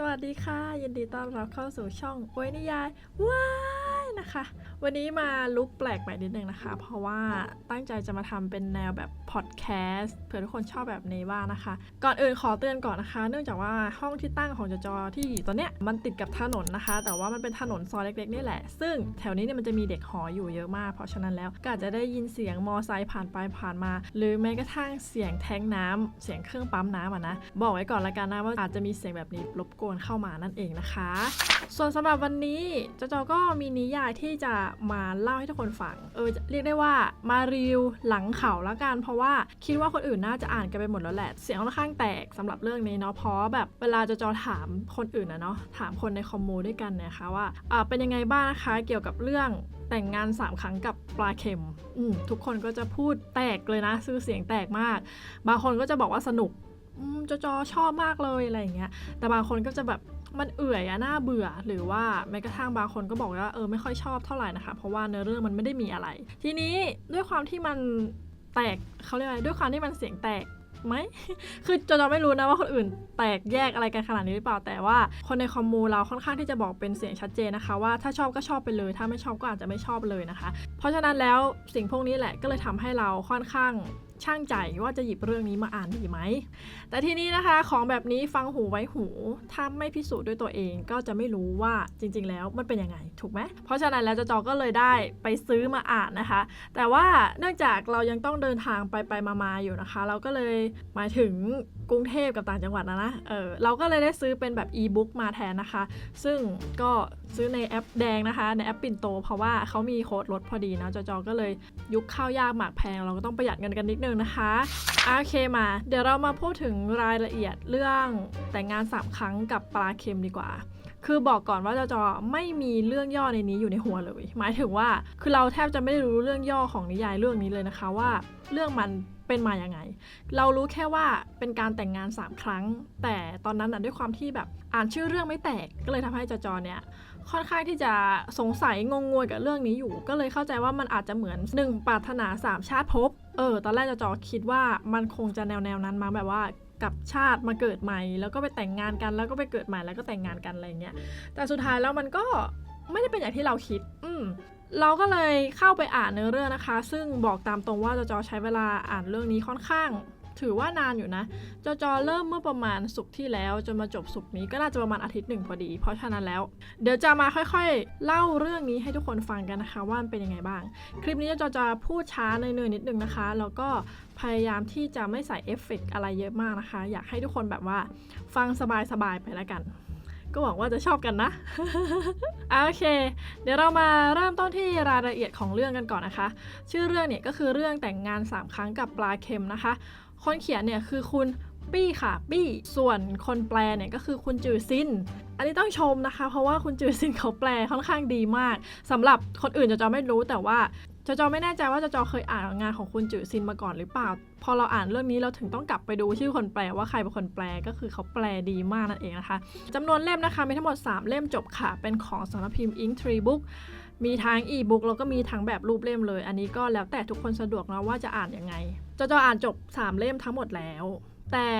สวัสดีค่ะ ยินดีต้อนรับเข้าสู่ช่องโอ้ยนิยายว้ายนะคะ วันนี้มาลุกแปลกใหม่นิดนึงนะคะ เพราะว่าตั้งใจจะมาทำเป็นแนวแบบ พอดแคสต์เผื่อทุกคนชอบแบบนี้บ้างนะคะ ก่อนอื่นขอเตือนก่อนนะคะ เนื่องจากว่าห้องที่ตั้งของจจอที่อยู่ตอนเนี้ยมันติดกับถนนนะคะ แต่ว่ามันเป็นถนนซอยเล็กๆนี่แหละ ซึ่งแถวนี้เนี่ยมันจะมีเด็กหออยู่เยอะมาก เพราะฉะนั้นแล้วก็อาจจะได้ยินเสียงมอไซค์ผ่านไปผ่านมา หรือแม้กระทั่งเสียงแทงน้ำเสียงเครื่องปั๊มน้ำอะนะบอกไว้ก่อนละกันนะว่าอาจจะมีเสียงแบบนี้รบกวนเข้ามานั่นเองนะคะ ส่วนสำหรับวันนี้จจอก็มีนิยายที่จะมาเล่าให้ทุกคนฟังเออเรียกได้ว่ามารีวิวหลังเขาละกันเพราะว่าคิดว่าคนอื่นน่าจะอ่านกันไปหมดแล้วแหละ เสียงค่อนข้างแตกสำหรับเรื่องนี้เนาะเพราะแบบเวลาจจอถามคนอื่นนะเนาะถามคนในคอมมูด้วยกันเนี่ยค่ะว่าอ่าเป็นยังไงบ้างนะคะเกี่ยวกับเรื่องแต่งงาน 3 ครั้งกับปลาเค็มอืมทุกคนก็จะพูดแตกเลยนะ ซื้อเสียงแตกมาก บางคนก็จะบอกว่าสนุกจอจอชอบมากเลยอะไรอย่างเงี้ย แต่บางคนก็จะแบบมันเอื่อยอะน่าเบื่อ หรือว่าแม้กระทั่งบางคนก็บอกว่าเออไม่ค่อยชอบเท่าไหร่นะคะ เพราะว่าเนื้อเรื่องมันไม่ได้มีอะไร ทีนี้ด้วยความที่มัน แตกเขาเรียกอะไรด้วยความที่มันเสียงแตกไหมคือจนเราไม่รู้นะว่าคนอื่นแตกแยกอะไรกันขนาดนี้หรือเปล่า แต่ว่าคนในคอมมูเราค่อนข้างที่จะบอกเป็นเสียงชัดเจนนะคะ ว่าถ้าชอบก็ชอบไปเลย ถ้าไม่ชอบก็อาจจะไม่ชอบเลยนะคะ เพราะฉะนั้นแล้วสิ่งพวกนี้แหละก็เลยทำให้เราค่อนข้าง ช่างใจว่าจะหยิบเรื่องนี้มาอ่านดีไหม แต่ทีนี้นะคะของแบบนี้ฟังหูไว้หู ถ้าไม่พิสูจน์ด้วยตัวเองก็จะไม่รู้ว่าจริง ๆ แล้วมันเป็นยังไง ถูกไหม เพราะฉะนั้นแล้วจจอก็เลยได้ไปซื้อมาอ่านนะคะ แต่ว่าเนื่องจากเรายังต้องเดินทางไปไปมามาอยู่นะคะ เราก็เลยหมายถึงกรุงเทพกับต่างจังหวัดนะนะ เออเราก็เลยได้ซื้อเป็นแบบอีบุ๊กมาแทนนะคะ ซึ่งก็ซื้อในแอปแดงนะคะ ในแอปปิ่นโต เพราะว่าเขามีโค้ดลดพอดีนะจจอก็เลยยุคข้าวยากหมากแพงเราก็ต้องประหยัดเงินกันนิดนึงนะคะโอเคมา เดี๋ยวเรามาพูดถึงรายละเอียดเรื่องแต่งงานสามครั้งกับปลาเค็มดีกว่าคือบอกก่อนว่าจจอไม่มีเรื่องย่อในนี้อยู่ในหัวเลย หมายถึงว่าคือเราแทบจะไม่ได้รู้เรื่องย่อของนิยายเรื่องนี้เลยนะคะว่า เรื่องมันเป็นมาอย่างไง เรารู้แค่ว่าเป็นการแต่งงาน 3 ครั้ง แต่ตอนนั้นนะด้วยความที่แบบอ่านชื่อเรื่องไม่แตกก็เลยทำให้จจอเนี่ยค่อนข้างที่จะสงสัยงงงวยกับเรื่องนี้อยู่ ก็เลยเข้าใจว่ามันอาจจะเหมือนหนึ่งปรารถนาสามชาติภพ เออ ตอนแรกจจอคิดว่ามันคงจะแนวแนวนั้นมาแบบว่ากับชาติมาเกิดใหม่ แล้วก็ไปแต่งงานกันแล้วก็ไปเกิดใหม่แล้วก็แต่งงานกันอะไรเงี้ยแต่สุดท้ายแล้วมันก็ไม่ได้เป็นอย่างที่เราคิด อืมเราก็เลยเข้าไปอ่านเนื้อเรื่องนะคะ ซึ่งบอกตามตรงว่าจจอใช้เวลาอ่านเรื่องนี้ค่อนข้าง ถือว่านานอยู่นะจจอเริ่มเมื่อประมาณสุกที่แล้วจนมาจบสุกนี้ก็น่าจะประมาณอาทิตย์หนึ่งพอดี เพราะฉะนั้นแล้ว เดี๋ยวจะมาค่อยๆ เล่าเรื่องนี้ให้ทุกคนฟังกันนะคะ ว่ามันเป็นยังไงบ้าง คลิปนี้จอจะพูดช้าเนยๆนิดนึงนะคะ แล้วก็พยายามที่จะไม่ใส่เอฟเฟกต์อะไรเยอะมากนะคะ อยากให้ทุกคนแบบว่าฟังสบายๆไปแล้วกันก็หวังว่าจะชอบกันนะโอเค เดี๋ยวเรามาเริ่มต้นที่รายละเอียดของเรื่องกันก่อนนะคะ ชื่อเรื่องเนี่ยก็คือเรื่องแต่งงาน 3 ครั้งกับปลาเค็มนะคะ คนเขียนเนี่ยคือคุณปี้ค่ะปี้ส่วนคนแปลเนี่ยก็คือคุณจือซินอันนี้ต้องชมนะคะ เพราะว่าคุณจือซินเขาแปลค่อนข้างดีมากสำหรับคนอื่นจะจอไม่รู้แต่ว่าจะจอไม่แน่ใจว่าจจอเคยอ่านงานของคุณจือซินมาก่อนหรือเปล่า พอเราอ่านเรื่องนี้เราถึงต้องกลับไปดูชื่อคนแปลว่าใครเป็นคนแปลก็คือเขาแปลดีมากนั่นเองนะคะจำนวนเล่มนะคะมีทั้งหมด 3 เล่มจบค่ะ เป็นของสำนักพิมพ์ Ink Tree Book มีทั้งอีบุ๊กแล้วก็มีทั้งแบบรูปเล่มเลย อันนี้ก็แล้วแต่ทุกคนสะดวกนะว่าจะอ่านยังไงจอจออ่านจบ 3 เล่มทั้งหมดแล้ว แต่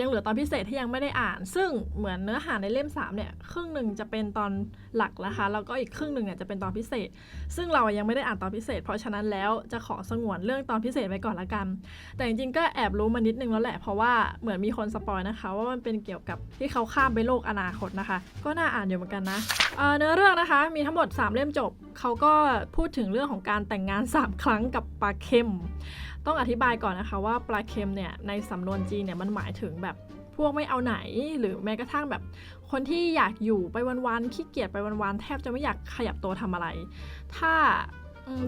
ยังเหลือตอนพิเศษที่ยังไม่ได้อ่าน ซึ่งเหมือนเนื้อหาในเล่ม3เนี่ยครึ่งหนึ่งจะเป็นตอนหลักนะคะแล้วก็อีกครึ่งหนึ่งเนี่ยจะเป็นตอนพิเศษ ซึ่งเรายังไม่ได้อ่านตอนพิเศษ เพราะฉะนั้นแล้วจะขอสงวนเรื่องตอนพิเศษไว้ก่อนละกัน แต่จริงๆก็แอบรู้มานิดนึงแล้วแหละเพราะว่าเหมือนมีคนสปอยนะคะ ว่ามันเป็นเกี่ยวกับที่เขาข้ามไปโลกอนาคตนะคะ ก็น่าอ่านอยู่เหมือนกันนะเเนื้อเรื่องนะคะมีทั้งหมด 3 เล่มจบเขาก็พูดถึงเรื่องของการแต่งงาน 3 ครั้งกับปลาเค็ม ต้องอธิบายก่อนนะคะว่าปลาเค็มเนี่ยในสำนวนจีนเนี่ยมันหมายถึงแบบพวกไม่เอาไหนหรือแม้กระทั่งแบบ คนที่อยากอยู่ไปวันๆขี้เกียจไปวันๆแทบจะไม่อยากขยับตัวทำอะไร ถ้า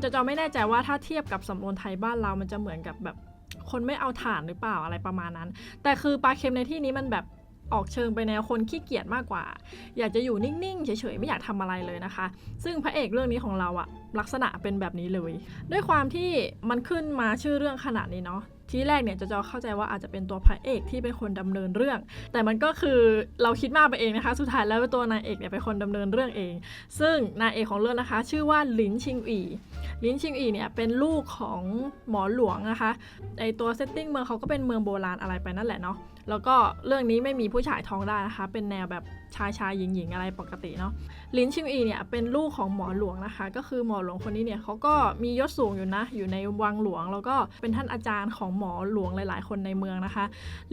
จะจอไม่แน่ใจว่าถ้าเทียบกับสำนวนไทยบ้านเรามันจะเหมือนกับแบบคนไม่เอาฐานหรือเปล่าอะไรประมาณนั้น แต่คือปลาเค็มในที่นี้มันแบบ ออกเชิงไปแนวคนขี้เกียจมากกว่า อยากจะอยู่นิ่งๆ เฉยๆ ไม่อยากทำอะไรเลยนะคะ ซึ่งพระเอกเรื่องนี้ของเราอะลักษณะเป็นแบบนี้เลย ด้วยความที่มันขึ้นมาชื่อเรื่องขนาดนี้เนาะ ทีแรกเนี่ยจะจอเข้าใจว่าอาจจะเป็นตัวพระเอกที่เป็นคนดำเนินเรื่อง แต่มันก็คือเราคิดมากไปเองนะคะ สุดท้ายแล้วตัวนายเอกเนี่ยเป็นคนดำเนินเรื่องเอง ซึ่งนายเอกของเรื่องนะคะ ชื่อว่าหลินชิงอีหลินชิงอีเนี่ยเป็นลูกของหมอหลวงนะคะไอตัวเซตติ้งเมืองเขาก็เป็นเมืองโบราณอะไรไปนั่นแหละเนาะแล้วก็เรื่องนี้ไม่มีผู้ชายท้องได้นะคะ เป็นแนวแบบชายชายหญิงหญิงอะไรปกติเนาะลินชิงอีเนี่ยเป็นลูกของหมอหลวงนะคะ ก็คือหมอหลวงคนนี้เนี่ยเขาก็มียศสูงอยู่นะ อยู่ในวังหลวง แล้วก็เป็นท่านอาจารย์ของหมอหลวงหลาย ๆ คนในเมืองนะคะ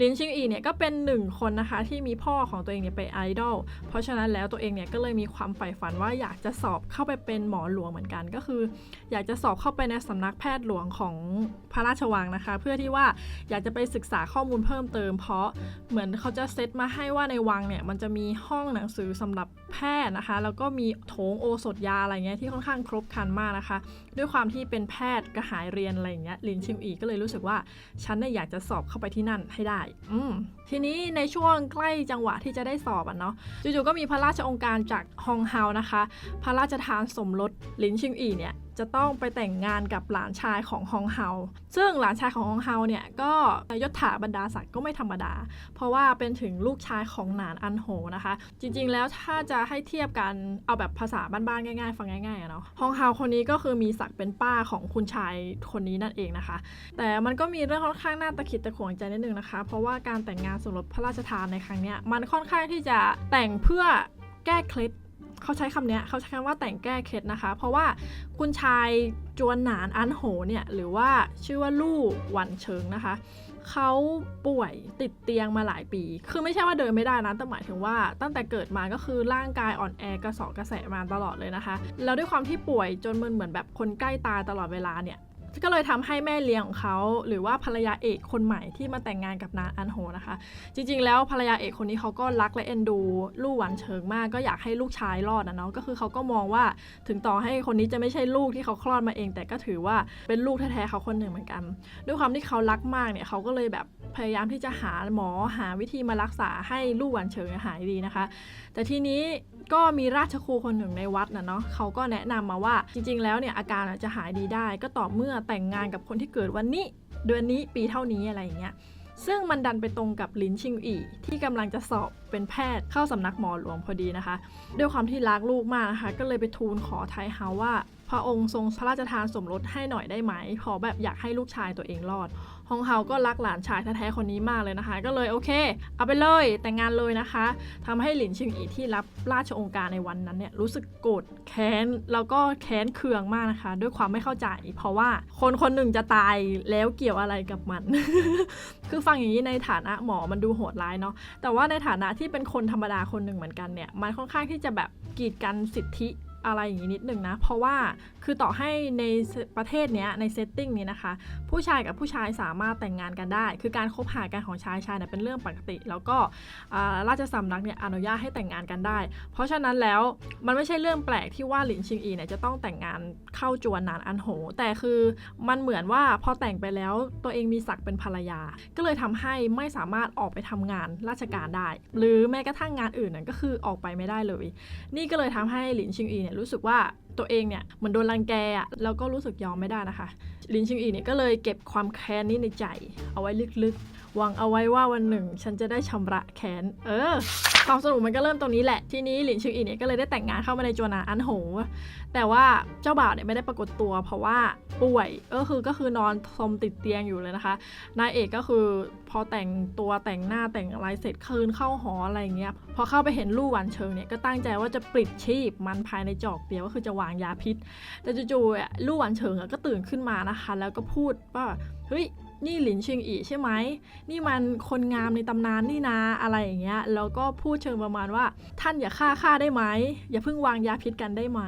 ลินชิงอีเนี่ยก็เป็นหนึ่งคนนะคะที่มีพ่อของตัวเองเนี่ยเป็นไอดอลเพราะฉะนั้นแล้วตัวเองเนี่ยก็เลยมีความใฝ่ฝันว่าอยากจะสอบเข้าไปเป็นหมอหลวงเหมือนกัน ก็คือ อยากจะสอบเข้าไปในสำนักแพทย์หลวงของพระราชวังนะคะ เพื่อที่ว่าอยากจะไปศึกษาข้อมูลเพิ่มเติม เพราะเหมือนเขาจะเซตมาให้ว่าในวังเนี่ยมันจะมีหห้องหนังสือสำหรับแพทย์นะคะ แล้วก็มีโถงโอสถยาอะไรเงี้ยที่ค่อนข้างครบครันมากนะคะ ด้วยความที่เป็นแพทย์กระหายเรียนอะไรอย่างเงี้ยลินชิมอีก็เลยรู้สึกว่าฉันเนี่ยอยากจะสอบเข้าไปที่นั่นให้ได้ อืม ทีนี้ในช่วงใกล้จังหวะที่จะได้สอบอะเนาะจู่ๆก็มีพระราชองค์การจากฮองเฮานะคะ พระราชทานสมรสลินชิงอีเนี่ยจะต้องไปแต่งงานกับหลานชายของฮองเฮา ซึ่งหลานชายของฮองเฮาเนี่ยก็ยศถาบรรดาศักดิ์ก็ไม่ธรรมดา เพราะว่าเป็นถึงลูกชายของหนานอันโหนะคะ จริงๆ แล้วถ้าจะให้เทียบกันเอาแบบภาษาบ้านๆ ง่ายๆ ฟังง่ายๆอะเนาะ ฮองเฮาคนนี้ก็คือมีศักดิ์เป็นป้าของคุณชายคนนี้นั่นเองนะคะ แต่มันก็มีเรื่องค่อนข้างน่าตะขิดตะขวงใจนิดนึงนะคะ เพราะว่าการแต่งงานสมรสพระราชทานในครั้งเนี้ยมันค่อนข้างที่จะแต่งเพื่อแก้เคล็ดเขาใช้คำนี้เขาใช้คำว่าแต่งแก้เคล็ดนะคะ เพราะว่าคุณชายจวนหนานอันโหเนี่ยหรือว่าชื่อว่าลู่หวันเชิงนะคะเขาป่วยติดเตียงมาหลายปี คือไม่ใช่ว่าเดินไม่ได้นะ แต่หมายถึงว่าตั้งแต่เกิดมาก็คือร่างกายอ่อนแอกระเสอบกระแสมาตลอดเลยนะคะ แล้วด้วยความที่ป่วยจนมันเหมือนแบบคนใกล้ตายตลอดเวลาเนี่ย ก็เลยทำให้แม่เลี้ยงของเขาหรือว่าภรรยาเอกคนใหม่ที่มาแต่งงานกับนานอันโฮนะคะ จริง ๆ แล้วภรรยาเอกคนนี้เขาก็รักและเอ็นดู ลูกหวานเชิงมากก็อยากให้ลูกชายรอดนะเนาะก็คือเขาก็มองว่าถึงต่อให้คนนี้จะไม่ใช่ลูกที่เขาคลอดมาเอง แต่ก็ถือว่าเป็นลูกแท้ๆเขาคนหนึ่งเหมือนกัน ด้วยความที่เขารักมากเนี่ยเขาก็เลยแบบพยายามที่จะหาหมอหาวิธีมารักษาให้ลูกหวานเฉิงหายดีนะคะ แต่ทีนี้ก็มีราชครูคนหนึ่งในวัดนะเนาะเขาก็แนะนำมาว่าจริง ๆ แล้วเนี่ยอาการจะหายดีได้ก็ต่อเมื่อแต่งงานกับคนที่เกิดวันนี้เดือนนี้ปีเท่านี้อะไรอย่างเงี้ยซึ่งมันดันไปตรงกับลินชิงอีที่กำลังจะสอบเป็นแพทย์เข้าสำนักหมอหลวงพอดีนะคะ ด้วยความที่รักลูกมากนะคะ ก็เลยไปทูลขอไทเฮาว่า พระองค์ทรงพระราชทานสมรสให้หน่อยได้ไหมขอแบบอยากให้ลูกชายตัวเองรอด ฮองเฮาก็รักหลานชายแท้ๆคนนี้มากเลยนะคะ ก็เลยโอเค เอาไปเลยแต่งงานเลยนะคะทำให้หลินชิงอีที่รับราชองค์การในวันนั้นเนี่ยรู้สึกโกรธแค้นแล้วก็แค้นเคืองมากนะคะ ด้วยความไม่เข้าใจ เพราะว่าคนคนหนึ่งจะตายแล้วเกี่ยวอะไรกับมัน คือฟังอย่างนี้ในฐานะหมอมันดูโหดร้ายเนาะแต่ว่าในฐานะที่เป็นคนธรรมดาคนหนึ่งเหมือนกันเนี่ยมันค่อนข้างที่จะแบบกีดกันสิทธิ อะไรอย่างนี้นิดหนึ่งนะ เพราะว่าคือต่อให้ในประเทศเนี้ยในเซตติ้งนี้นะคะ ผู้ชายกับผู้ชายสามารถแต่งงานกันได้ คือการคบหากันของชายชายเนี่ยเป็นเรื่องปกติ แล้วก็ราชสำนักเนี่ยอนุญาตให้แต่งงานกันได้ เพราะฉะนั้นแล้วมันไม่ใช่เรื่องแปลกที่ว่าหลินชิงอีเนี่ยจะต้องแต่งงานเข้าจวนนานอันโห แต่คือมันเหมือนว่าพอแต่งไปแล้วตัวเองมีศักดิ์เป็นภรรยา ก็เลยทำให้ไม่สามารถออกไปทำงานราชการได้ หรือแม้กระทั่งงานอื่นนั่นก็คือออกไปไม่ได้เลย นี่ก็เลยทำให้หลินชิงอีเนี่ยรู้สึกว่าตัวเองเนี่ยเหมือนโดนรังแกอะแล้วก็รู้สึกยอมไม่ได้นะคะ ลินชิงอีเนี่ยก็เลยเก็บความแค้นนี้ในใจ เอาไว้ลึกๆ หวังเอาไว้ว่าวันหนึ่ง ฉันจะได้ชำระแค้น เออ ความสนุกมันก็เริ่มตรงนี้แหละ ทีนี้หลินชิงอีเนี่ยก็เลยได้แต่งงานเข้ามาในจวนาอันโห แต่ว่าเจ้าบ่าวเนี่ยไม่ได้ปรากฏตัว เพราะว่าป่วย ก็คือก็คือนอนสมติดเตียงอยู่เลยนะคะ นายเอกก็คือพอแต่งตัวแต่งหน้าแต่งอะไรเสร็จคืนเข้าหออะไรอย่างเงี้ย พอเข้าไปเห็นลู่หวันเชิงเนี่ยก็ตั้งใจว่าจะปลิดชีพมันภายในจอกเดียวก็คือจะวางยาพิษ แต่จู่ๆลู่หวันเฉิงก็ตื่นขึ้นมานะคะ แล้วก็พูดว่า เฮ้ย นี่หลินชิงอีใช่ไหม นี่มันคนงามในตำนานนี่นาอะไรอย่างเงี้ย แล้วก็พูดเชิงประมาณว่า ท่านอย่าฆ่าข้าได้ไหม อย่าเพิ่งวางยาพิษกันได้ไหม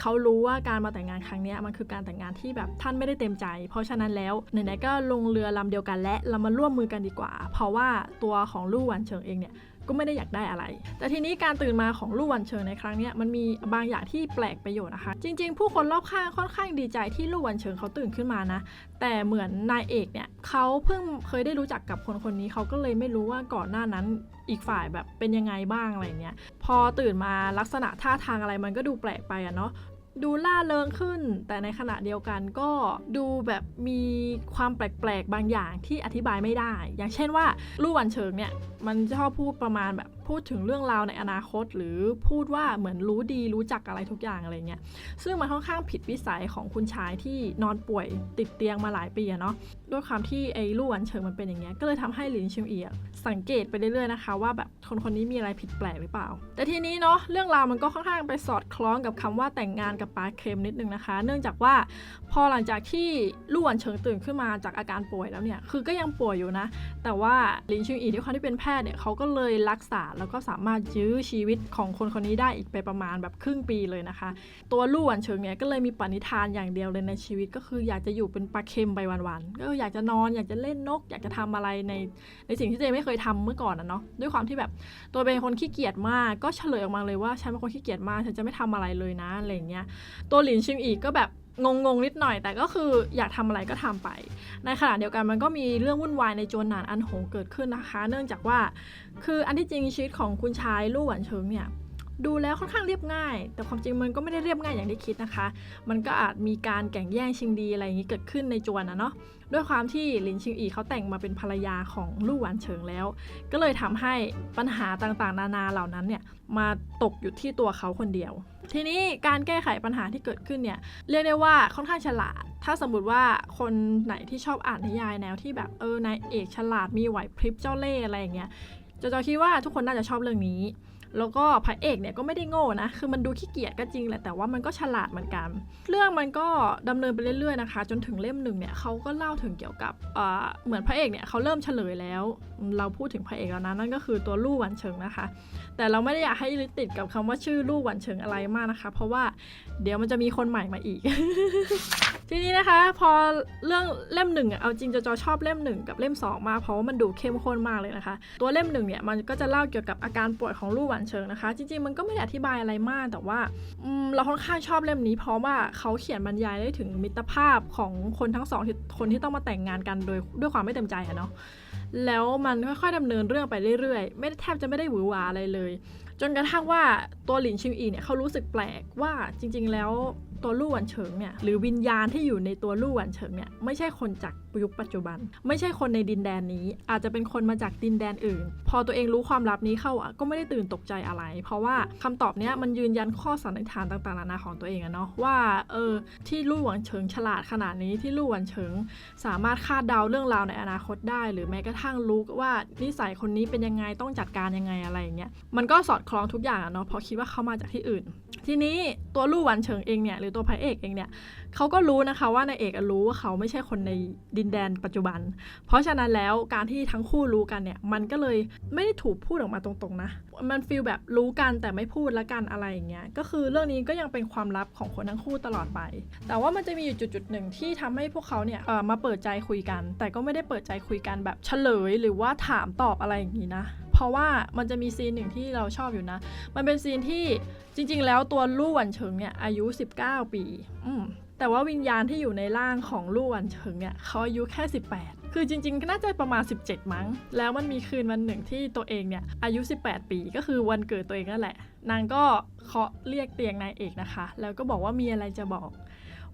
เขารู้ว่าการมาแต่งงานครั้งนี้มันคือการแต่งงานที่แบบท่านไม่ได้เต็มใจ เพราะฉะนั้นแล้วไหนๆก็ลงเรือลำเดียวกันและเรามาร่วมมือกันดีกว่า เพราะว่าตัวของลู่หวันเฉิงเองเนี่ย ก็ไม่ได้อยากได้อะไร แต่ทีนี้การตื่นมาของลู่วันเชิงในครั้งนี้มันมีบางอย่างที่แปลกประโยชน์นะคะ จริง ๆ ผู้คนรอบข้างค่อนข้างดีใจที่ลู่วันเชิงเขาตื่นขึ้นมานะ แต่เหมือนนายเอกเนี่ยเขาเพิ่งเคยได้รู้จักกับคนคนนี้เขาก็เลยไม่รู้ว่าก่อนหน้านั้นอีกฝ่ายแบบเป็นยังไงบ้างอะไรเงี้ยพอตื่นมาลักษณะท่าทางอะไรมันก็ดูแปลกไปอะเนาะ ดูล่าเริงขึ้น แต่ในขณะเดียวกันก็ดูแบบมีความแปลกๆ บางอย่างที่อธิบายไม่ได้ อย่างเช่นว่าลู่วันเฉิงเนี่ย มันชอบพูดประมาณแบบพูดถึงเรื่องราวในอนาคต หรือพูดว่าเหมือนรู้ดีรู้จักอะไรทุกอย่างอะไรเงี้ย ซึ่งมันค่อนข้างผิดวิสัยของคุณชายที่นอนป่วยติดเตียงมาหลายปีเนาะ ด้วยความที่ไอ้ลู่วันเฉิงมันเป็นอย่างเงี้ย ก็เลยทำให้หลินชิงอีอะสังเกตไปเรื่อยๆนะคะ ว่าแบบคนคนนี้มีอะไรผิดแปลกหรือเปล่า แต่ทีนี้เนาะเรื่องราวมันก็ค่อนข้างไปสอดคล้องกับคำว่าแต่งงานกับปลาเค็มนิดนึงนะคะ เนื่องจากว่าพอหลังจากที่ลู่หวันเฉิงตื่นขึ้นมาจากอาการป่วยแล้วเนี่ย คือก็ยังป่วยอยู่นะ แต่ว่าลินชิงอีที่เขาที่เป็นแพทย์เนี่ยเขาก็เลยรักษาแล้วก็สามารถยื้อชีวิตของคนคนนี้ได้อีกไปประมาณแบบครึ่งปีเลยนะคะ ตัวลู่หวันเฉิงเนี่ยก็เลยมีปณิธานอย่างเดียวเลยในชีวิต ก็คืออยากจะอยู่เป็นปลาเค็มไปวันๆ ก็อยากจะนอนอยากจะเล่นนก อยากจะทำอะไรในในสิ่งที่เองไม่เคยทำเมื่อก่อนนะเนาะ ด้วยความที่แบบตัวเป็นคนขี้เกียจมาก ก็เฉลยออกมาเลยว่าฉันเป็นคนขี้เกียจมาก ฉันจะไม่ทำอะไรเลยนะ อะไรเงี้ยตัวหลินชิงอีกก็แบบงงงนิดหน่อย แต่ก็คืออยากทำอะไรก็ทำไป ในขณะเดียวกันมันก็มีเรื่องวุ่นวายในโจนหนานอันโหงเกิดขึ้นนะคะ เนื่องจากว่า คืออันที่จริงชีวิตของคุณชายลู่หวันเชิงเนี่ย ดูแล้วค่อนข้างเรียบง่าย แต่ความจริงมันก็ไม่ได้เรียบง่ายอย่างที่คิดนะคะ มันก็อาจมีการแข่งแย่งชิงดีอะไรอย่างนี้เกิดขึ้นในจวนนะเนาะด้วยความที่หลินชิงอีเขาแต่งมาเป็นภรรยาของลู่หวานเฉิงแล้ว ก็เลยทำให้ปัญหาต่างๆ นานาเหล่านั้นเนี่ยมาตกอยู่ที่ตัวเขาคนเดียว ทีนี้การแก้ไขปัญหาที่เกิดขึ้นเนี่ยเรียกได้ว่าค่อนข้างฉลาด ถ้าสมมติว่าคนไหนที่ชอบอ่านนิยายแนวที่แบบเออนายเอกฉลาดมีไหวพริบเจ้าเล่ห์อะไรอย่างเงี้ยจอยๆคิดว่าทุกคนน่าจะชอบเรื่องนี้ แล้วก็พระเอกเนี่ยก็ไม่ได้โง่นะ คือมันดูขี้เกียจก็จริงแหละ แต่ว่ามันก็ฉลาดเหมือนกัน เรื่องมันก็ดำเนินไปเรื่อยๆนะคะ จนถึงเล่มหนึ่งเนี่ยเขาก็เล่าถึงเกี่ยวกับเอ่อเหมือนพระเอกเนี่ยเขาเริ่มเฉลยแล้วเราพูดถึงพระเอกแล้วนะนั่นก็คือตัวลู่หวันเฉิงนะคะ แต่เราไม่ได้อยากให้ยึดติดกับคำว่าชื่อลู่หวันเฉิงอะไรมากนะคะ เพราะว่าเดี๋ยวมันจะมีคนใหม่มาอีก ทีนี้นะคะ พอเรื่องเล่มหนึ่งอะเอาจริงจะจอชอบเล่มหนึ่งกับเล่มสองมากเพราะว่ามันดูเข้มข้นมากเลยนะคะ ตัวเล่มหนึ่งเนี่ยมันก็จะเล่าเกี่ยวกับอาการป่วยของลู่หวันเชิงนะคะ จริงๆมันก็ไม่ได้อธิบายอะไรมากแต่ว่าเราค่อนข้างชอบเล่มนี้ เพราะว่าเขาเขียนบรรยายได้ถึงมิตรภาพของคนทั้งสองคนที่ต้องมาแต่งงานกันโดยด้วยความไม่เต็มใจอะเนาะ แล้วมันค่อยๆดำเนินเรื่องไปเรื่อยๆ ไม่ได้แทบจะไม่ได้หวือหวาอะไรเลย จนกระทั่งว่าตัวหลินชิงอีเนี่ยเขารู้สึกแปลกว่าจริง ๆ แล้วตัวลู่หวันเฉิงเนี่ยหรือวิญญาณที่อยู่ในตัวลู่หวันเฉิงเนี่ยไม่ใช่คนจาก ยุคปัจจุบัน ไม่ใช่คนในดินแดนนี้ อาจจะเป็นคนมาจากดินแดนอื่น พอตัวเองรู้ความลับนี้เข้าก็ไม่ได้ตื่นตกใจอะไร เพราะว่าคำตอบเนี้ยมันยืนยันข้อสันนิษฐานต่างๆนานาของตัวเองอะเนาะว่าเออที่ลู่หวันเฉิงฉลาดขนาดนี้ที่ลู่หวันเฉิง สามารถคาดเดาเรื่องราวในอนาคตได้ หรือแม้กระทั่งรู้ว่านิสัยคนนี้เป็นยังไงต้องจัดการยังไงอะไรอย่างเงี้ยมันก็สอดคล้องทุกอย่างอะเนาะเพราะคิดว่าเขามาจากที่อื่น ทีนี้ตัวลู่หวันเฉิงเองเนี่ยหรือตัวพระเอกเองเนี่ยเขาก็รู้นะคะว่านายเอกรู้ว่าเขาไม่ใช่คนในดินแดนปัจจุบัน เพราะฉะนั้นแล้วการที่ทั้งคู่รู้กันเนี่ย มันก็เลยไม่ได้ถูกพูดออกมาตรงๆนะ มันฟีลแบบรู้กันแต่ไม่พูดละกันอะไรอย่างเงี้ย ก็คือเรื่องนี้ก็ยังเป็นความลับของคนทั้งคู่ตลอดไป แต่ว่ามันจะมีอยู่จุดๆหนึ่งที่ทำให้พวกเขาเนี่ยมาเปิดใจคุยกัน แต่ก็ไม่ได้เปิดใจคุยกันแบบเฉลย หรือว่าถามตอบอะไรอย่างนี้นะเพราะว่ามันจะมีซีนหนึ่งที่เราชอบอยู่นะ มันเป็นซีนที่จริง ๆ แล้วตัวลู่หวันเฉิงเนี่ยอายุ 19 ปี อืม แต่ว่าวิญญาณที่อยู่ในร่างของลู่หวันเฉิงเนี่ยเขาอายุแค่ 18 คือจริงๆน่าจะประมาณ 17 มั้ง แล้วมันมีคืนวันหนึ่งที่ตัวเองเนี่ยอายุ 18 ปีก็คือวันเกิดตัวเองนั่นแหละ นางก็เคาะเรียกเตียงนายเอกนะคะ แล้วก็บอกว่ามีอะไรจะบอก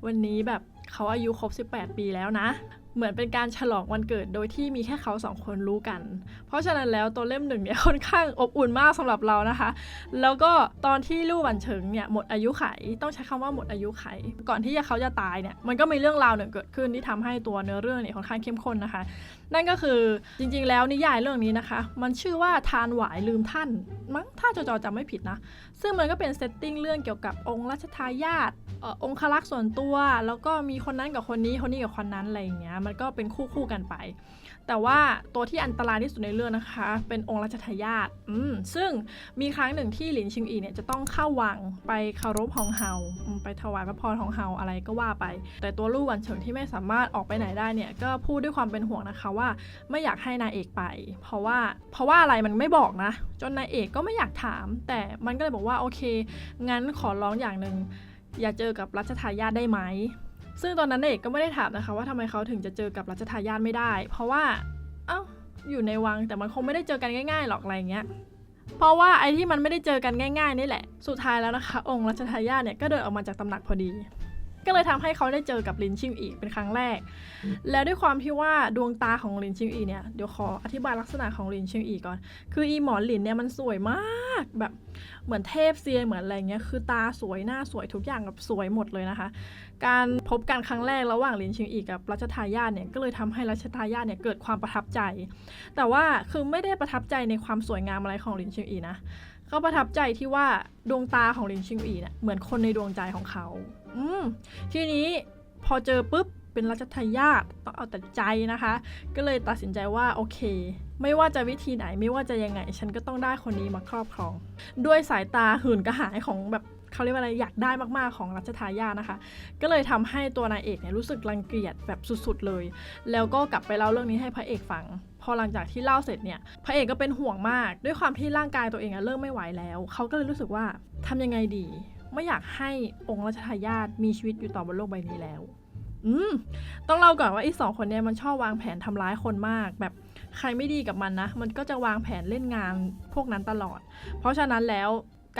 วันนี้แบบ เขาอายุครบ 18 ปีแล้วนะ เหมือนเป็นการฉลองวันเกิดโดยที่มีแค่เขาสองคนรู้กัน เพราะฉะนั้นแล้วตัวเล่มหนึ่งเนี่ยค่อนข้างอบอุ่นมากสำหรับเรานะคะ แล้วก็ตอนที่ลู่หวันเฉิงเนี่ยหมดอายุไข ต้องใช้คำว่าหมดอายุไข ก่อนที่เขาจะตายเนี่ยมันก็มีเรื่องราวหนึ่งเกิดขึ้นที่ทำให้ตัวเนื้อเรื่องเนี่ยค่อนข้างเข้มข้นนะคะ นั่นก็คือจริงๆ แล้วนิยายเรื่องนี้นะคะ มันชื่อว่าทานหวายลืมท่านมั้งถ้าจอจอจำไม่ผิดนะ ซึ่งมันก็เป็นเซตติ้งเรื่องเกี่ยวกับองค์รัชทายาทออองคลักษ์ส่วนตัวแล้วก็มีคนนั้นกับคนนี้คนนี้กับคนนั้นอะไรอย่างเงี้ยมันก็เป็นคู่คู่กันไป แต่ว่าตัวที่อันตรายที่สุดในเรื่องนะคะ เป็นองค์รัชทายาทอืมซึ่งมีครั้งหนึ่งที่หลินชิงอีเนี่ยจะต้องเข้าวังไปคารพฮองเฮาไปถวายพระพรฮองเฮาอะไรก็ว่าไป แต่ตัวลู่หวันเฉิงที่ไม่สามารถออกไปไหนได้เนี่ยก็พูดด้วยความเป็นห่วงนะคะว่า ไม่อยากให้นายเอกไป เพราะว่าเพราะว่าอะไรมันไม่บอกนะ จนนายเอกก็ไม่อยากถาม แต่มันก็เลยบอกว่าโอเค งั้นขอร้องอย่างหนึ่งอย่าเจอกับรัชทายาทได้ไหม ซึ่งตอนนั้นเอกก็ไม่ได้ถามนะคะว่าทำไมเขาถึงจะเจอกับรัชทายาทไม่ได้ เพราะว่า เอ้า อยู่ในวังแต่มันคงไม่ได้เจอกันง่ายๆหรอกอะไรเงี้ย เพราะว่าไอ้ที่มันไม่ได้เจอกันง่าย ๆ นี่แหละ สุดท้ายแล้วนะคะ องค์รัชทายาทเนี่ยก็เดินออกมาจากตำหนักพอดี ก็เลยทำให้เขาได้เจอกับลินชิงอีเป็นครั้งแรก แล้วด้วยความที่ว่าดวงตาของลินชิงอีเนี่ยเดี๋ยวขออธิบายลักษณะของลินชิงอีก่อน คืออีหมอนหลินเนี่ยมันสวยมากแบบเหมือนเทพเซียนเหมือนอะไรเงี้ยคือตาสวยหน้าสวยทุกอย่างแบบสวยหมดเลยนะคะ การพบกันครั้งแรกระหว่างลินชิงอีกับรัชทายาทเนี่ยก็เลยทำให้รัชทายาทเนี่ยเกิดความประทับใจ แต่ว่าคือไม่ได้ประทับใจในความสวยงามอะไรของลินชิงอีนะเขาประทับใจที่ว่าดวงตาของลินชิงอีเนี่ยเหมือนคนในดวงใจของเขา อืมทีนี้พอเจอปุ๊บเป็นรัชทายาทต้องเอาแต่ใจนะคะ ก็เลยตัดสินใจว่าโอเค ไม่ว่าจะวิธีไหนไม่ว่าจะยังไง ฉันก็ต้องได้คนนี้มาครอบครอง ด้วยสายตาหื่นกระหายของแบบเขาเรียกว่าอะไรอยากได้มากๆของรัชทายาทนะคะ ก็เลยทำให้ตัวนายเอกเนี่ยรู้สึกรังเกียจแบบสุดๆเลย แล้วก็กลับไปเล่าเรื่องนี้ให้พระเอกฟัง พอหลังจากที่เล่าเสร็จเนี่ย พระเอกก็เป็นห่วงมาก ด้วยความที่ร่างกายตัวเองอะเริ่มไม่ไหวแล้ว เขาก็เลยรู้สึกว่าทำยังไงดี ไม่อยากให้องค์รัชทายาทมีชีวิตอยู่ต่อบนโลกใบนี้แล้ว อืมต้องเล่าก่อนว่าไอ้สองคนเนี่ยมันชอบวางแผนทำร้ายคนมาก แบบใครไม่ดีกับมันนะ มันก็จะวางแผนเล่นงานพวกนั้นตลอด เพราะฉะนั้นแล้ว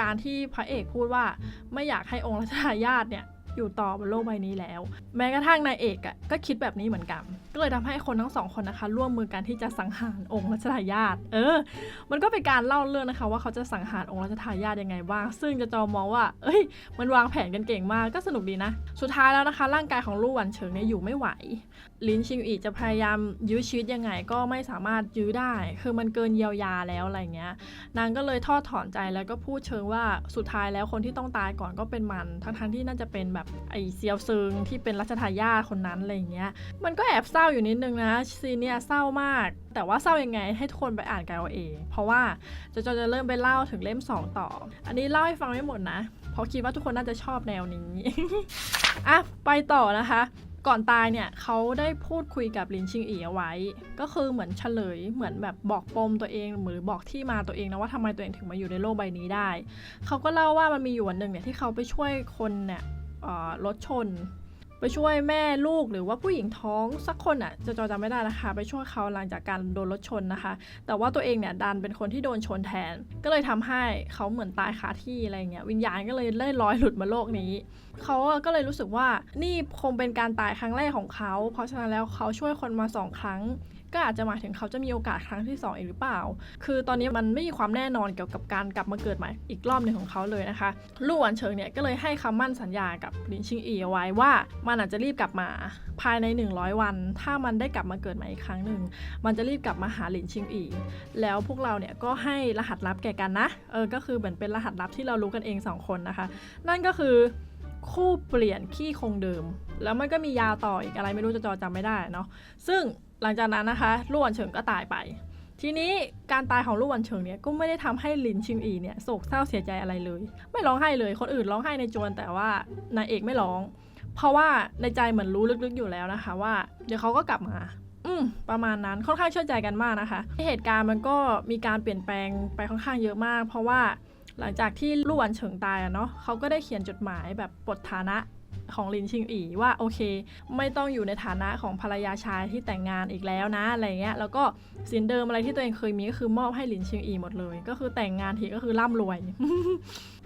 การที่พระเอกพูดว่าไม่อยากให้องค์รัชทายาทเนี่ย อยู่ต่อบนโลกใบนี้แล้ว แม้กระทั่งนายเอกอะก็คิดแบบนี้เหมือนกัน ก็เลยทำให้คนทั้งสองคนนะคะ ร่วมมือกันที่จะสังหารองค์รัชทายาทเออ มันก็เป็นการเล่าเรื่องนะคะ ว่าเขาจะสังหารองค์รัชทายาทยังไงบ้าง ซึ่งจะจอมองว่า เอ้ย มันวางแผนกันเก่งมากก็สนุกดีนะ สุดท้ายแล้วนะคะ ร่างกายของลู่หวันเฉิงเนี่ยอยู่ไม่ไหว ลินชิงอีจะพยายามยื้อชีวิตยังไงก็ไม่สามารถยื้อได้ คือมันเกินเยียวยาแล้วอะไรเงี้ย นางก็เลยทอดถอนใจแล้วก็พูดเชิงว่าสุดท้ายแล้วคนที่ต้องตายก่อนก็เป็นมัน ทั้งๆที่น่าจะเป็นแบบไอเซียวซึงที่เป็นรัชทายาทคนนั้นอะไรเงี้ย มันก็แอบเศร้าอยู่นิดนึงนะซีนเนี่ยเศร้ามาก แต่ว่าเศร้ายังไงให้ทุกคนไปอ่านกันเอาเอง เพราะว่าจะจะจะเริ่มไปเล่าถึงเล่ม 2 ต่อ อันนี้เล่าให้ฟังไม่หมดนะ เพราะคิดว่าทุกคนน่าจะชอบแนวนี้อะไปต่อนะคะ ก่อนตายเนี่ยเขาได้พูดคุยกับลินชิงอีเอาไว้ ก็คือเหมือนเฉลยเหมือนแบบบอกปมตัวเองหรือบอกที่มาตัวเองนะว่าทำไมตัวเองถึงมาอยู่ในโลกใบนี้ได้ เขาก็เล่าว่ามันมีอยู่วันหนึ่งเนี่ยที่เขาไปช่วยคนเนี่ยรถชน ไปช่วยแม่ลูกหรือว่าผู้หญิงท้องสักคนอะจะจอจำไม่ได้นะคะ ไปช่วยเขาหลังจากการโดนรถชนนะคะ แต่ว่าตัวเองเนี่ยดันเป็นคนที่โดนชนแทน ก็เลยทำให้เขาเหมือนตายคาที่อะไรเงี้ยวิญญาณก็เลยเล่อยลอยหลุดมาโลกนี้เขาก็เลยรู้สึกว่านี่คงเป็นการตายครั้งแรกของเขา เพราะฉะนั้นแล้วเขาช่วยคนมาสองครั้ง ก็อาจจะหมายถึงเขาจะมีโอกาสครั้งที่สองอีกหรือเปล่า คือตอนนี้มันไม่มีความแน่นอนเกี่ยวกับการกลับมาเกิดใหม่อีกรอบหนึ่งของเขาเลยนะคะ ลู่หวันเฉิงเนี่ยก็เลยให้คำมั่นสัญญากับลินชิงอีเอาไว้ว่ามันอาจจะรีบกลับมาภายใน 100 วัน ถ้ามันได้กลับมาเกิดใหม่อีกครั้งหนึ่งมันจะรีบกลับมาหาหลินชิงอีแล้วพวกเราเนี่ยก็ให้รหัสลับแก่กันนะ เออ ก็คือเหมือนเป็นรหัสลับที่เรารู้กันเองสองคนนะคะ นั่นก็คือ คู่เปลี่ยนขี้คงเดิม แล้วมันก็มียาวต่ออีกอะไรไม่รู้จะจอจำไม่ได้เนาะซึ่งหลังจากนั้นนะคะลู่วันเฉิงก็ตายไป ทีนี้การตายของลู่วันเฉิงเนี่ยก็ไม่ได้ทำให้ลินชิงอีเนี่ยโศกเศร้าเสียใจอะไรเลย ไม่ร้องไห้เลยคนอื่นร้องไห้ในจวนแต่ว่านายเอกไม่ร้อง เพราะว่าในใจเหมือนรู้ลึกๆอยู่แล้วนะคะว่า เดี๋ยวเขาก็กลับมาอืมประมาณนั้นค่อนข้างเชื่อใจกันมากนะคะเหตุการณ์มันก็มีการเปลี่ยนแปลงไปค่อนข้างเยอะมาก เพราะว่า หลังจากที่ลู่หวันเฉิงตายอะเนาะเขาก็ได้เขียนจดหมายแบบปลดฐานะของลินชิงอีว่าโอเค ไม่ต้องอยู่ในฐานะของภรรยาชายที่แต่งงานอีกแล้วนะอะไรเงี้ยแล้วก็สินเดิมอะไรที่ตัวเองเคยมีก็คือมอบให้หลินชิงอีหมดเลย ก็คือแต่งงานทีก็คือร่ำรวย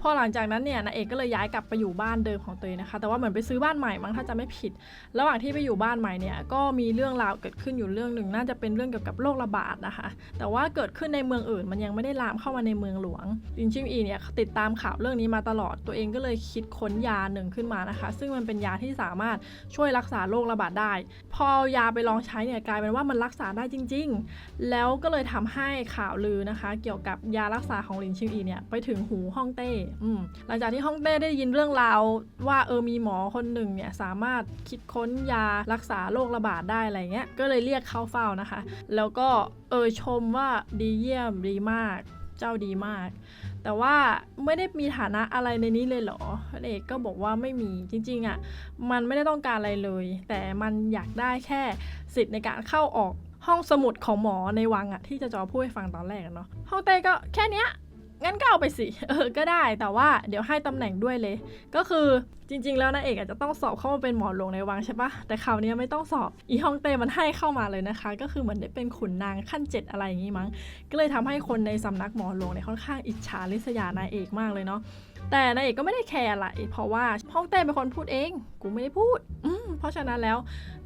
พอหลังจากนั้นเนี่ยนายเอกก็เลยย้ายกลับไปอยู่บ้านเดิมของตัวเองนะคะ แต่ว่าเหมือนไปซื้อบ้านใหม่มั้งถ้าจะไม่ผิด ระหว่างที่ไปอยู่บ้านใหม่เนี่ยก็มีเรื่องราวเกิดขึ้นอยู่เรื่องหนึ่งน่าจะเป็นเรื่องเกี่ยวกับโรคระบาดนะคะ แต่ว่าเกิดขึ้นในเมืองอื่น มันยังไม่ได้ลามเข้ามาในเมืองหลวงลินชิงอีเนี่ยติดตามข่าวเรื่องนี้มาตลอดตัวเองก็เลยคิดค้นยาหนึ่งขึ้นมานะคะ ซึ่งมันเป็นยาที่สามารถช่วยรักษาโรคระบาดได้ พอยาไปลองใช้เนี่ยกลายเป็นว่ามันรักษาได้จริง ๆ แล้วก็เลยทำให้ข่าวลือนะคะ เกี่ยวกับยารักษาของลินชิงอีเนี่ยไปถึงหูฮ่องเต้หลังจากที่ฮ่องเต้ได้ยินเรื่องราวว่าเออมีหมอคนหนึ่งเนี่ยสามารถคิดค้นยารักษาโรคระบาดได้อะไรเงี้ย ก็เลยเรียกเข้าเฝ้านะคะ แล้วก็เออชมว่าดีเยี่ยมดีมาก เจ้าดีมาก แต่ว่าไม่ได้มีฐานะอะไรในนี้เลยเหรอพระเอกก็บอกว่าไม่มีจริงๆอะ่ะมันไม่ได้ต้องการอะไรเลย แต่มันอยากได้แค่สิทธิ์ในการเข้าออกห้องสมุดของหมอในวังอะที่จะจอพูดให้ฟังตอนแรกเนาะห้องเต้ก็แค่เนี้ย งั้นก็เอาไปสิ เออ ก็ได้ แต่ว่าเดี๋ยวให้ตำแหน่งด้วยเลย ก็คือจริง ๆ แล้วนางเอกอาจจะต้องสอบเข้ามาเป็นหมอหลวงในวังใช่ปะแต่คราวนี้ไม่ต้องสอบ อีฮองเต้มันให้เข้ามาเลยนะคะ ก็คือเหมือนได้เป็นขุนนางขั้นเจ็ดอะไรอย่างงี้มั้ง ก็เลยทำให้คนในสำนักหมอหลวงเนี่ยค่อนข้างอิจฉาริษยานายเอกมากเลยเนาะ แต่นายเอกก็ไม่ได้แคร์อะไร เพราะว่าฮ่องเต้เป็นคนพูดเอง กูไม่ได้พูด อืมเพราะฉะนั้นแล้ว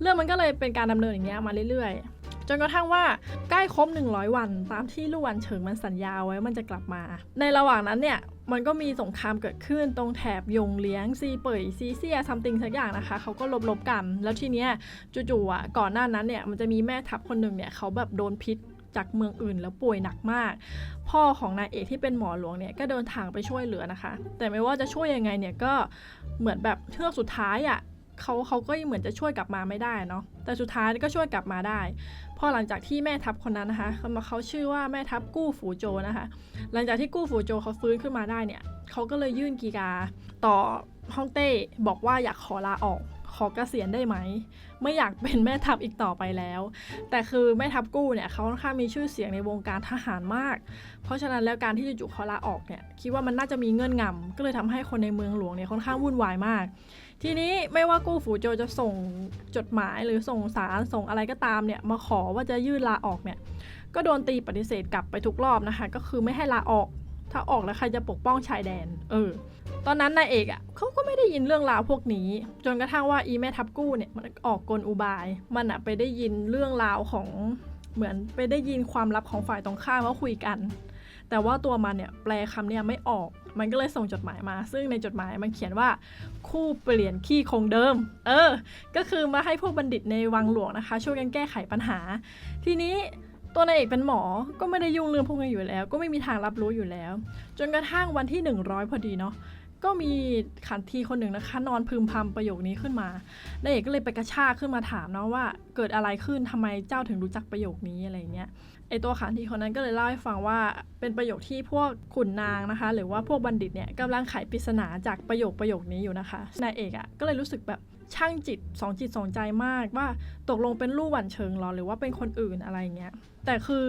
เรื่องมันก็เลยเป็นการดำเนินอย่างเงี้ยมาเรื่อยๆ จนกระทั่งว่าใกล้ครบ 100 วัน ตามที่ลู่วันเฉิงมันสัญญาไว้มันจะกลับมา ในระหว่างนั้นเนี่ยมันก็มีสงครามเกิดขึ้นตรงแถบยงเลี้ยงซีเปยซีเซียซัมติงสักอย่างนะคะเขาก็ลบๆกัน แล้วทีเนี้ยจู่ๆอะก่อนหน้านั้นเนี่ยมันจะมีแม่ทัพคนหนึ่งเนี่ยเขาแบบโดนพิษจากเมืองอื่นแล้วป่วยหนักมาก พ่อของนายเอกที่เป็นหมอหลวงเนี่ยก็เดินทางไปช่วยเหลือนะคะ แต่ไม่ว่าจะช่วยยังไงเนี่ยก็เหมือนแบบเทือกสุดท้ายอะ เขาเขาก็เหมือนจะช่วยกลับมาไม่ได้เนาะแต่สุดท้ายก็ช่วยกลับมาได้ พอหลังจากที่แม่ทัพคนนั้นนะคะเขาเขาชื่อว่าแม่ทัพกู้ฝูโจนะคะ หลังจากที่กู้ฝูโจเขาฟื้นขึ้นมาได้เนี่ยเขาก็เลยยื่นกีกาต่อฮ่องเต้บอกว่าอยากขอลาออกขอเกษียณได้ไหม ไม่อยากเป็นแม่ทัพอีกต่อไปแล้ว แต่คือแม่ทัพกู้เนี่ยเขาค่อนข้างมีชื่อเสียงในวงการทหารมาก เพราะฉะนั้นแล้วการที่จู่ๆเขาลาออกเนี่ยคิดว่ามันน่าจะมีเงื่อนงำก็เลยทำให้คนในเมืองหลวงเนี่ยค่อนข้างวุ่นวายมาก ทีนี้ไม่ว่ากู้ฝูโจจะส่งจดหมายหรือส่งสารส่งอะไรก็ตามเนี่ยมาขอว่าจะยื่นลาออกเนี่ยก็โดนตีปฏิเสธกลับไปทุกรอบนะคะ ก็คือไม่ให้ลาออก ถ้าออกแล้วใครจะปกป้องชายแดน เออ ตอนนั้นนายเอกอะ่ะเขาก็ไม่ได้ยินเรื่องราวพวกนี้ จนกระทั่งว่าอีแม่ทับกู้เนี่ยมันออกกลอุบาย มันอะไปได้ยินเรื่องราวของเหมือนไปได้ยินความลับของฝ่ายตรงข้ามว่าคุยกัน แต่ว่าตัวมันเนี่ยแปลคำเนี่ยไม่ออก มันก็เลยส่งจดหมายมา ซึ่งในจดหมายมันเขียนว่า คู่เปลี่ยนขี้คงเดิม เออ ก็คือมาให้พวกบัณฑิตในวังหลวงนะคะ ช่วยกันแก้ไขปัญหา ทีนี้ตัวนายเอกเป็นหมอ ก็ไม่ได้ยุ่งเรื่องพวกนี้อยู่แล้ว ก็ไม่มีทางรับรู้อยู่แล้ว จนกระทั่งวันที่ 100 พอดีเนาะ ก็มีขันทีคนหนึ่งนะคะ นอนพึมพำประโยคนี้ขึ้นมานายเอกก็เลยไปกระชากขึ้นมาถามเนาะว่า เกิดอะไรขึ้นทำไมเจ้าถึงรู้จักประโยคนี้อะไรเงี้ย ไอตัวขันทีคนนั้นก็เลยเล่าให้ฟังว่าเป็นประโยคที่พวกขุนนางนะคะ หรือว่าพวกบัณฑิตเนี่ยกำลังไขปริศนาจากประโยคประโยคนี้อยู่นะคะนายเอกอะ่ะก็เลยรู้สึกแบบช่างจิตสองจิตสองใจมากว่าตกลงเป็นลู่หวันเชิงหรอหรือว่าเป็นคนอื่นอะไรเงี้ยแต่คือ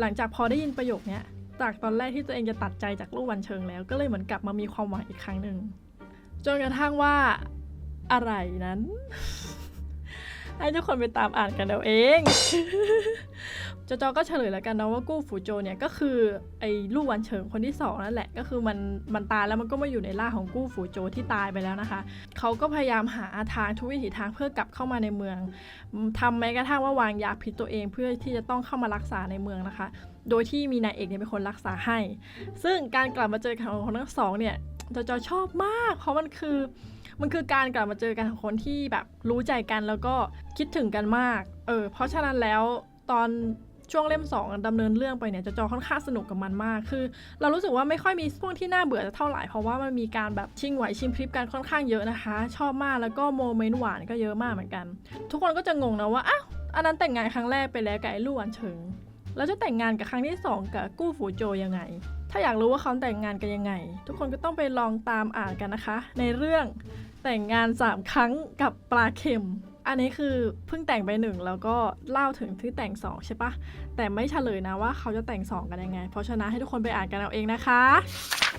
หลังจากพอได้ยินประโยคเนี้ยจากตอนแรกที่ตัวเองจะตัดใจจากลู่หวันเชิงแล้ว ก็เลยเหมือนกลับมามีความหวังอีกครั้งหนึ่งจนกระทั่งว่าอะไรนั้น ให้ทุกคนไปตามอ่านกันเอาเองจจอก็เฉลยแล้วกันนะว่ากู้ฝูโจเนี่ยก็คือไอ้ลู่หวันเฉิงคนที่สองนั่นแหละก็คือมันมันตายแล้วมันก็มาอยู่ในล่าของกู้ฝูโจที่ตายไปแล้วนะคะเขาก็พยายามหาทางทุกวิถีทางเพื่อกลับเข้ามาในเมืองทำแม้กระทั่งว่าวางยาพิษตัวเองเพื่อที่จะต้องเข้ามารักษาในเมืองนะคะ โดยที่มีนายเอกเนี่ยเป็นคนรักษาให้ ซึ่งการกลับมาเจอกันของคนทั้งสองเนี่ยจจอชอบมาก เพราะมันคือ มันคือการกลับมาเจอกันของคนที่แบบรู้ใจกันแล้วก็คิดถึงกันมาก เออ เพราะฉะนั้นแล้วตอนช่วงเล่มสองดำเนินเรื่องไปเนี่ยจะจอค่อนข้างสนุกกับมันมาก คือ เรารู้สึกว่าไม่ค่อยมีช่วงที่น่าเบื่อเท่าไหร่ เพราะว่ามันมีการแบบชิงไหวชิงพริบกันค่อนข้างเยอะนะคะ ชอบมากแล้วก็โมเมนต์หวานก็เยอะมากเหมือนกัน ทุกคนก็จะงงนะว่าอ้าวอันนั้นแต่งงานครั้งแรกไปแล้วกับไอ้ลู่หวันเฉิงแล้วจะแต่งงานกับครั้งที่สองกับกู้ฝูโจยังไง ถ้าอยากรู้ว่าเขาแต่งงานกันยังไง ทุกคนก็ต้องไปลองตามอ่านกันนะคะ ในเรื่อง แต่งงาน3ครั้งกับปลาเค็ม อันนี้คือเพิ่งแต่งไปหนึ่งแล้วก็เล่าถึงที่แต่งสองใช่ปะแต่ไม่เฉลยนะว่าเขาจะแต่งสองกันยังไง เพราะฉะนั้นให้ทุกคนไปอ่านกันเอาเองนะคะ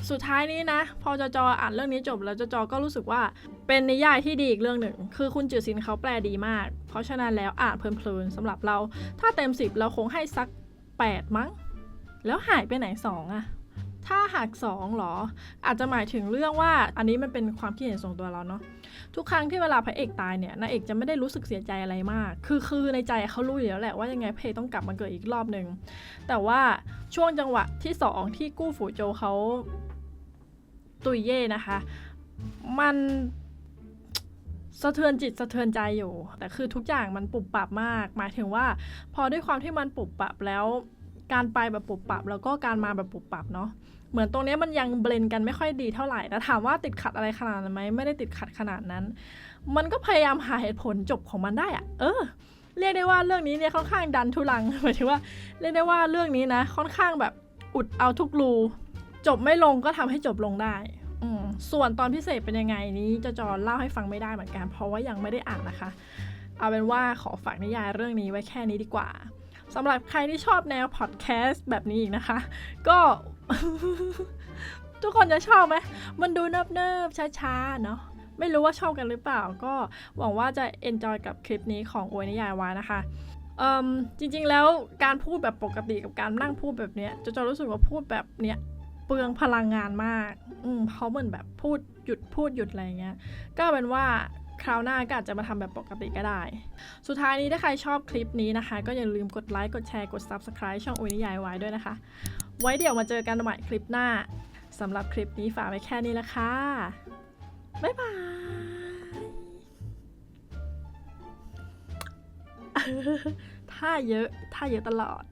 สุดท้ายนี้นะ พอจจออ่านเรื่องนี้จบแล้วจจอก็รู้สึกว่าเป็นนิยายที่ดีอีกเรื่องหนึ่ง คือคุณจือซินเขาแปลดีมาก เพราะฉะนั้นแล้วอ่านเพลินๆสำหรับเรา ถ้าเต็ม 10 เราคงให้สัก 8 มั้ง แล้วหายไปไหน2อะ ถ้าหัก2หรอ อาจจะหมายถึงเรื่องว่าอันนี้มันเป็นความคิดเห็นส่วนตัวเราเนาะทุกครั้งที่เวลาพระเอกตายเนี่ยนางเอกจะไม่ได้รู้สึกเสียใจอะไรมาก คือคือในใจเขารู้อยู่แล้วแหละว่ายังไงพระเอกต้องกลับมาเกิดอีกรอบหนึ่งแต่ว่าช่วงจังหวะที่สองที่กู้ฝูโจเขาตุยเย่นะคะ มันสะเทือนจิตสะเทือนใจอยู่ แต่คือทุกอย่างมันปรับปรับมาก หมายถึงว่า พอด้วยความที่มันปรับปรับแล้ว การไปแบบปรับปรับแล้วก็การมาแบบปรับปรับเนาะ เหมือนตรงนี้มันยังเบลนกันไม่ค่อยดีเท่าไหร่แต่ถามว่าติดขัดอะไรขนาดนั้นไหมไม่ได้ติดขัดขนาดนั้น มันก็พยายามหาเหตุผลจบของมันได้อะเออ เรียกได้ว่าเรื่องนี้เนี่ยค่อนข้างดันทุลังหมายถึงว่าเรียกได้ว่าเรื่องนี้นะ ค่อนข้างแบบอุดเอาทุกรูจบไม่ลงก็ทำให้จบลงได้อืส่วนตอนพิเศษเป็นยังไงนี้จะจอเล่าให้ฟังไม่ได้เหมือนกัน เพราะว่ายังไม่ได้อ่านนะคะ เอาเป็นว่าขอฝากนิยายเรื่องนี้ไว้แค่นี้ดีกว่าสำหรับใครที่ชอบแนวพอดแคสต์แบบนี้อีกนะคะ ก็ ทุกคนจะชอบไหม มันดูเนิบๆช้าๆ เนาะ ไม่รู้ว่าชอบกันหรือเปล่า ก็หวังว่าจะ enjoy กับคลิปนี้ของโอยนิยายวายนะคะเอิมจริงๆแล้วการพูดแบบปกติกับการนั่งพูดแบบเนี้ยจะจะรู้สึกว่าพูดแบบเนี้ยเปลืองพลังงานมากอืมเพราะเหมือนแบบพูดหยุดพูดหยุดอะไรเงี้ย ก็เป็นว่าคราวหน้าก็อาจจะมาทำแบบปกติก็ได้ สุดท้ายนี้ถ้าใครชอบคลิปนี้นะคะ ก็อย่าลืมกดไลค์ กดแชร์ กด Subscribe ช่องโอยนิยายวายด้วยนะคะ ไว้เดี๋ยวมาเจอกันใหม่คลิปหน้าสำหรับคลิปนี้ฝากไว้แค่นี้ละค่ะ บ๊ายบายท่าเยอะท่าเยอะตลอด